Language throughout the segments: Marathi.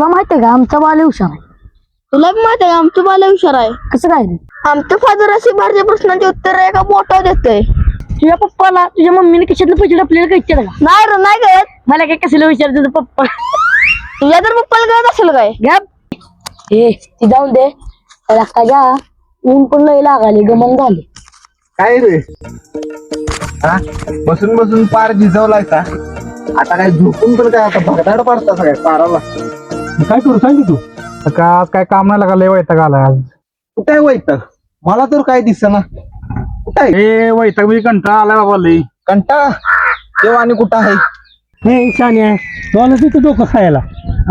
तुला माहीत आहे का? आमचा बाल हुशार आहे. तुला बी माहिती आहे आमचं बाल हुशार आहे. कसं काय रे? आमचं फादर अशी भारतीय प्रश्नांची उत्तर एका बोटा देतोय. तुझ्या पप्पाला तुझ्या मम्मीने कशातलं पैसे आपल्याला काही का नाही रे नाही गळत मला काय कसलं विचार तुझं पप्पा? तुझ्या तर पप्पाला गळत असेल काय? गप. ए ती जाऊन दे. त्याला का घ्या. ऊन पण लय लागाले गमन झाले. काय रे? हा? बसून बसून पार भिजवलाय का आता काय झोपून पण काय आता भगदाड पडता सगळ्या पाराला? काय करू? सांग तू. का आज काय काम नाही लागा लय वैताग आलाय आज. कुठे वैत मला तर काय दिसना. कुठं आहे? ए वैताग म्हणजे कंटाळा आलाय बाबा लय. कंटाळा? तेव्हा आणि कुठं आहे? हे शान्या तुला तिथं डोकं खायला.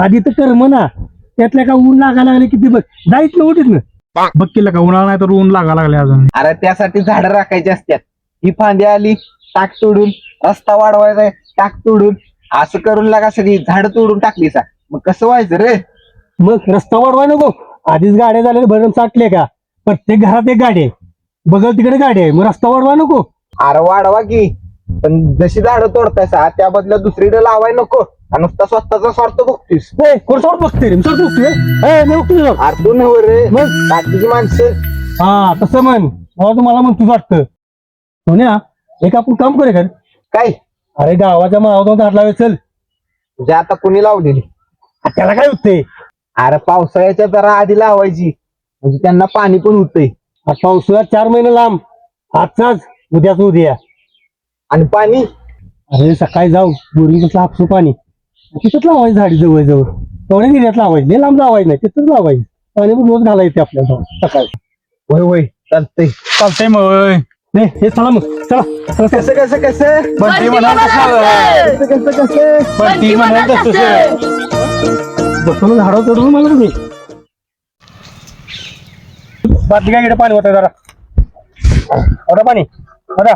आधी तर कर्म ना त्यातल्या का ऊन लागायला लागले किती बघ जायच ना उठीत ना. बघ केलं का उन्हाळा नाही तर ऊन लागा लागले अजून. अरे त्यासाठी झाडं राखायची असतात ही फांदी आली टाक तोडून. रस्ता वाढवायचा आहे, टाक तोडून. असं करून लागा सगळी झाड तोडून टाकली सा मग कसं व्हायचं रे? मग रस्ता वाढवाय नको. आधीच गाड्या झाल्या भरून साठले का? प्रत्येक घरात एक गाडी आहे. बघल तिकडे गाडी आहे. मग रस्ता वाढवाय नको. अरे वाढवा की. पण जशी झाडं तोडतायसा त्या बदल्यात दुसरीकडे लावाय नको. आणि नुसता स्वतःचा स्वार्थ बघतोस. ए कोण सोड बघते रे? सोड बघतोय ए? मी. अरे तू नव्हे रे. मग? बाकीची माणसं. हा तसं म्हण. मला तुम्हाला म्हणतोच वाटतं. सोन्या एक आपण काम करे काय? अरे गावाच्या झाड लावायचं चल. तुझ्या आता कुणी लावलेली? आ, त्याला काय होतंय? अरे पावसाळ्याच्या जरा आधी लावायची. म्हणजे त्यांना पाणी पण होतंय. हा पावसाळ्यात चार महिने लांब. आजचाच. उद्याच उद्या. आणि पाणी? अरे सकाळी जाऊ. बोरिंग कसं हापसू पाणी. तिथंच लावायचं झाडी जवळ जवळ तेवढ्या एरियात लावायचं. लांब लावायचं नाही. तिथंच लावायचं. पाणी पण रोज घालायचं आपल्याला सकाळी. होय होय. चालतंय. चालतंय मग नाही हे चला मग. चला. चला चला. कसं कसं कसं? बंटी म्हणाल तसं. कसं कसं कसं? बंटी म्हणाल तसं. बसून झाडं चढून मला तुम्ही? बादली काय इकडे पाणी होतं जरा. होता पाणी? होता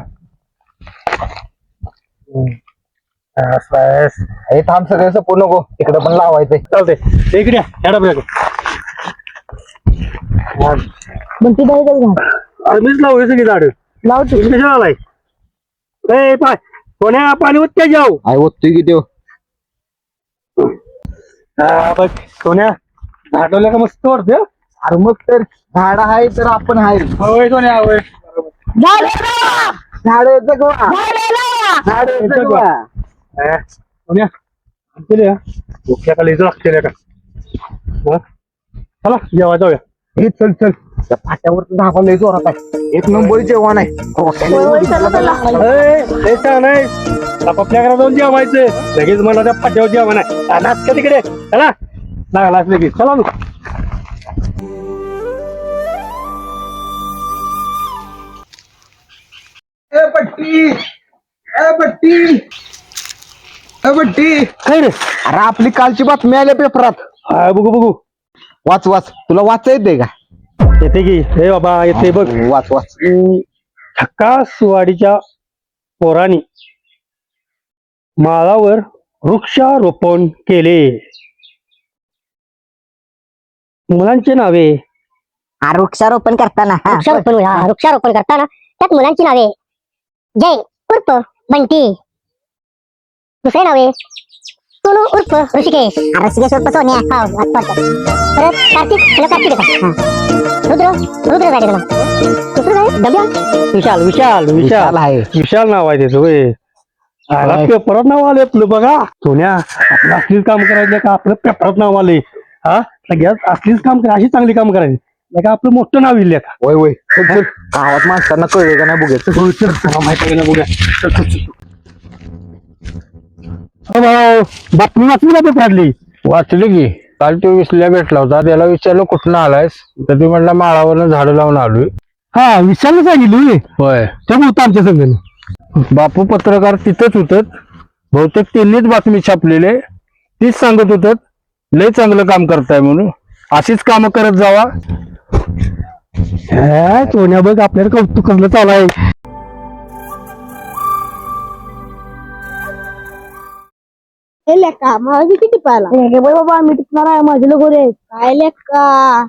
हे थांब सगळं सपू नको. तिकडे पण लावायचंय. चालतंय. इकडे या, डबऱ्याकडे. पण ती बाई झाड अरे मीच लावली सगळी झाड. लावतो. कशाला ए पाय. कोण्या पाणी होत त्या जाऊ. आय ओततोय की देव हा, बघ सोन्या झाडवल्या का मस्त वाटतं? अरे मग तर झाड आहे तर आपण आहे. होय सोन्या होय. झाड जगवा झाड जगवा हा, सोन्या का हं? चला जेवा जाऊया. हे चल चल. त्या फाट्यावर धाबा लय जोरात आहे. एक नंबर जेवण आहे. ए, आहे. आपापल्या घरात जाऊन जेवायचं. लगेच मला त्या फाट्यावर जेवण आहे. आ, नाच का तिकडे? चला. लागला लगेच. चला ए ए ए काय रे? अरे आपली कालची बातमी आली पेपरात. हा, बघू बघू. वाच वाच. तुला वाचा येते का? येते की. हे बाबा येते बघ. वाच वाच. हक्कासवाडीच्या पोरांनी माळावर वृक्षारोपण केले. मुलांचे नावे? वृक्षारोपण करताना हा, वृक्षारोपण हा वृक्षारोपण करताना त्यात मुलांची नावे? जय उर्फ बंटी. दुसरे नावे? सोनू उर्फ ऋषिकेश. ऋषिकेश उर्फ सोन्या. हा आत्ताच. परत कार्तिक हॅलो कार्तिक? हा. रुद्र रुद्र? दुसरं काय? डब्या विशाल विशाल विशाल. विशाल आहे. विशाल नाव आहे त्याचं होय. आला पेपरात नाव आले आपलं बघा. सोन्या आपलं असलीच काम करायचं का आपलं पेपरात नाव आले हा? सगळ्यात असलीच काम करा अशी चांगली काम करायची. नाही का आपलं मोठं नाव येईल का? होय होय. चल चल. गावात माणसांना कळलं का नाही बघायचं बातमी वाचली का पेपरातली वाचली की. काल तो विसल्या भेटला होता. त्याला विचारलं कुठनं आलायस? तर ती म्हटलं माळावरनं झाडं लावून आलोय. हा विशालने सांगितली होय? त्यामुळे आमच्या संघ बापू पत्रकार तिथंच होत बहुतेक त्यांनीच बातमी छापलेले तीच सांगत होत लय चांगलं काम करताय म्हणून. अशीच कामं करत जावा. हे, सोन्या बघ आपल्याला कौतुक कसलं चालू आहे. हे लेका माझी किती पाहिला हे बाई बाबा मी टिकणार आहे माझे लोक रे काय लेका?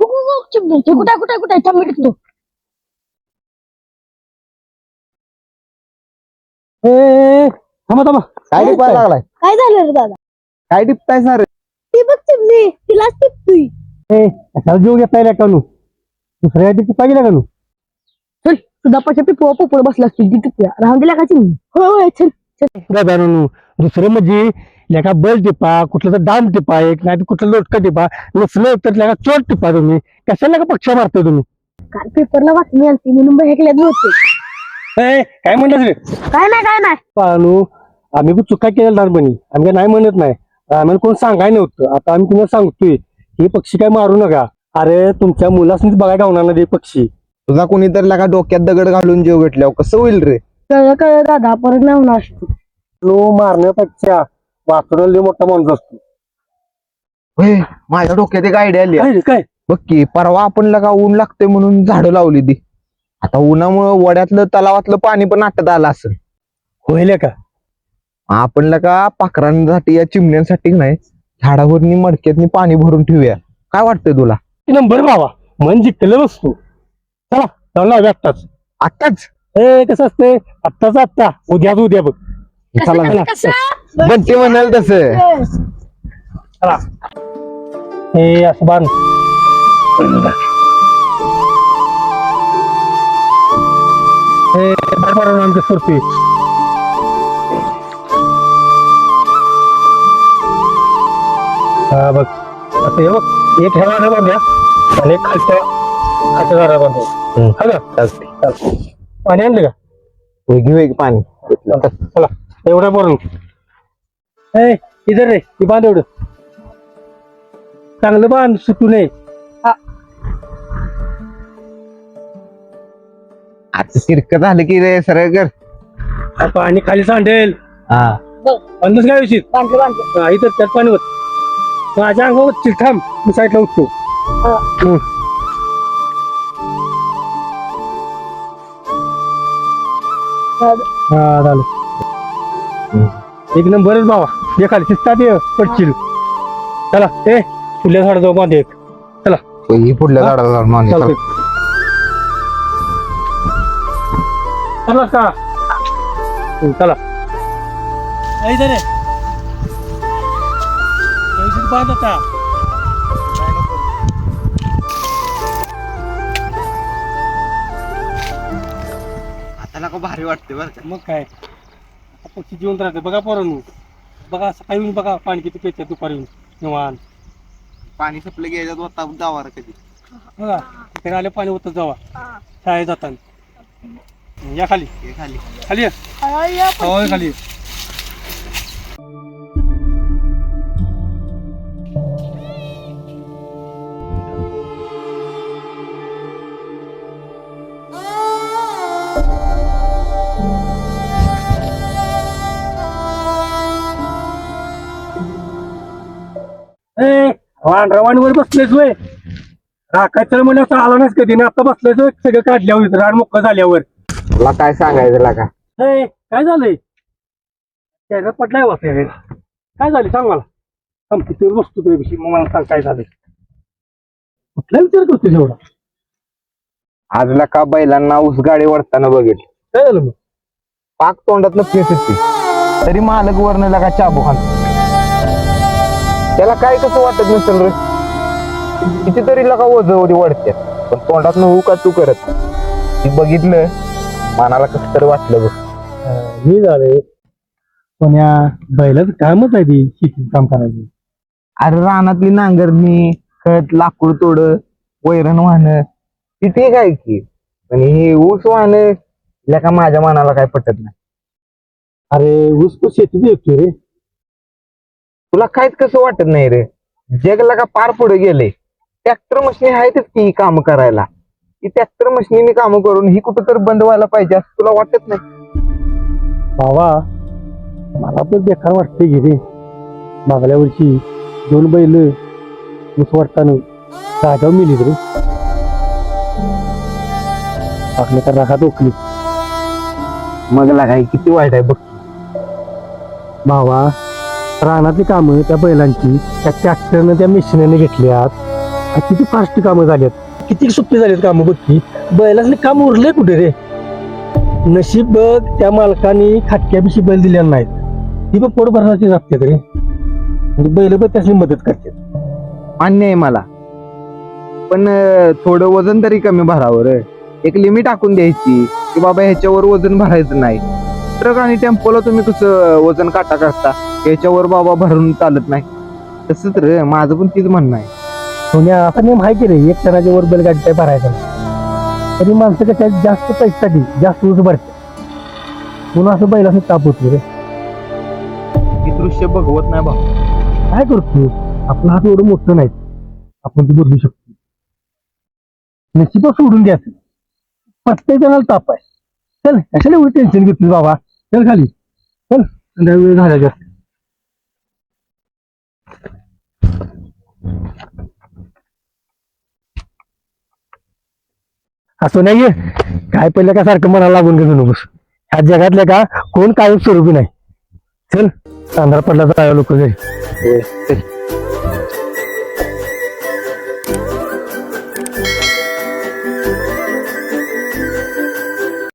कुठे कुठे कुठे थांब मी टिकतो ए, थांबा थांबा. काय टिपायला लागलाय? काय झालं रे दादा? काय टिपताय सर ती बघ चिमणी तिलाच टिपतोय ए कशाला जीव घेता येईल का दुसऱ्या ती टिपा गेला का नू चल तुझा पैसे पिपो पोपळ बसला असतील ती टिपूया. राहून दिल्या का चिमणी? होय चल दादानू दुसरं म्हणजे लेखा बल टिपा कुठलं तर डाम टिपा एक नाही तर कुठलं लोटका टिपा नसलं तर लेखा चोट टिपा तुम्ही. कशाला का पक्ष मारताय तुम्ही? काल पेपरला बातमी आलती म्हणून बघितल्यात होते ए, काय म्हणलं रे? काय नाही काय नाही. पाहणू आम्ही पण चुका केल्या लहानपणी. आम्ही काय नाही म्हणत नाही. आम्हाला कोण सांगाय नव्हतं. आता आम्ही तुम्हाला सांगतोय हे पक्षी काय मारू नका. अरे तुमच्या मुलासनीच बघायला गावणार नाही ते पक्षी. तुझा कोणीतरी लागा डोक्यात दगड घालून जीव घेतल्यावर. कसं होईल रे? कळलं कळलं दादा. परत नाही होणार असतो. नो मारण्यापेक्षा वाचवणं लय मोठा माणूस असतो. होय, माझ्या डोक्यात एक आयडिया आली. काय रे, काय? बघ की परवा आपण लगा ऊन लागते म्हणून झाडं लावली ती. आता उन्हामुळं वड्यातलं तलावातलं पाणी पण आटत आलं असेल होईल का? आपण लगा पाखरांसाठी या चिमण्यांसाठी नाही झाडावरनी मडक्यातनी पाणी भरून ठेवूया. काय वाटतंय तुला? नंबर बाबा मन जिंकलेलं नसतो चला जाऊन लावूया आत्ताच. आताच ए कसं असते आत्ताच आत्ता. उद्याच उद्या बघ. चला बंटी म्हणाल तसं? चला. हे असं बांध. हे हा बघ. असं हे बघ एक ह्याला आणि एक खालच्या खालच्या झाडा बांधूया हा. पाणी आणलं का? होय, घेऊ एक पाणी चला. एवढं भरून ए इधर रे ती बांध एवढं चांगलं बांध सुटू नये. आता तिरक झालं की रे सरळ कर. हा, पाणी खाली सांडेल. हा. बांधलंच काय व्यवस्थित बांधलं बांधलं. हा, इथं त्यात पाणी होत. माझ्या अंगावर चिल थांब. मी साईडला उठतो. हा. झालं. एक नंबरच बाबा. ये खाली शिस्तात ये पडशील. चला ए फुल्या झाड जाऊ बांध एक ही पुढल्या झाडाला जाऊन मागे. चालतंय. चला का हम्म, चला इधर आहे व्यवस्थित बांध आता आता नका भारी वाटते बरं का मग काय आता पक्षी जिवंत राहते बघा पोरांनो बघा सकाळी येऊन बघा पाणी किती पेतात दुपारी येऊन निवांत पाणी संपलं की याच्यात होता जावा रे कधी बघा इकडे आले पाणी होतं जावा शाळेत जाताना या खाली. हे खाली. खाली या. होय खाली ए रानरावाणीवर बसलेच वय राखायचं म्हणजे असं आला नाच कधी? ना आता बसलेच सगळं काढल्यावर रान मोकळं झाल्यावर. तुला काय सांगायचं लागा काय झालंय? पटलाय वाचायला काय झालं सांग मला. थांब तिथे बसतो तुझ्याविषयी मग मला सांग काय झालंय. कुठला विचार करतो एवढा आज लका बैलांना ऊस गाडी वरताना बघितलं. काय झालं मग? पाक तोंडात फेस येते. तरी मालक वरनं लगा चाबू खान. त्याला काय कसं वाटत नसेल रे? कितीतरी लगा वजवडी वाढत्यात. पण तोंडात हू का तू करत. ती बघितलं मनाला कसं तरी वाटलं बघ. अं, हे झालंय. पण या बैलाचं कामच आहे ती शेतीचं काम करायचं. अरे रानातली नांगरणी खत लाकूड तोड वैरण वाहनं ती ठीक आहे की. पण हे ऊस वाहनं लका माझ्या मनाला काय पटत नाही. अरे ऊस पण शेतीच येतोय रे. तुला काहीच कसं वाटत नाही रे. जग लगा पार पुढे गेले ट्रॅक्टर मशीन आहेतच की काम करायला. की ट्रॅक्टर मशिनीने काम करून ही कुठं तर बंद व्हायला पाहिजे असं तुला वाटत नाही? भावा मला पण बेकार वाटते की रे. मागल्या वर्षी दोन बैल ऊस वाटताना राजाव मिली रे. आपल्या तर राखा ओकली. मग लागाय किती वाईट आहे बघ. भावा रानातली कामं त्या बैलांची त्या ट्रॅक्टरनं त्या मिशनने घेतल्यात. आणि किती फास्ट कामं झाल्यात. किती सोपी झालीत कामं बघ की. बैलांनी काम उरले कुठे रे? नशीब बघ त्या मालकाने खाटक्या पिशी बैल दिल्या नाहीत. ती पण पोट भरण्याची जाते रे. बैल पण त्याची मदत करते मान्य आहे मला. पण अं, थोडं वजन तरी कमी भरावं रे. एक लिमिट टाकून द्यायची की बाबा ह्याच्यावर वजन भरायचं नाही. ट्रक आणि टेम्पोला तुम्ही कसं वजन काटा करता ह्याच्यावर बाबा भरून चालत नाही. तसंच रे माझं पण तीच म्हणणं आहे. सोन्या असा नेम आहे की रे एक टनाच्या वर बैलगाडी काय भरायचा? नाही. तरी माणसं कशा जास्त पैशासाठी जास्त ऊस भरते म्हणून असं बैल असं ताप होतो रे? हे दृश्य बघवत नाही भाऊ. काय करतो? आपला हात एवढं मोठं नाही आपण ते बदलू शकतो. नशिबा सोडून घ्यायचं प्रत्येक जणाला ताप आहे. चल कशाला एवढं टेन्शन घेतली बाबा? चल खाली. चल संध्या वेळ झाला जास्त. असं नाहीये. काय पहिलं का सारखं मनाला लागून घेऊ नकोस ह्या जगातल्या का कोण कायम स्वरूपी नाही. चल तांदळा पडला तर लोक घरी.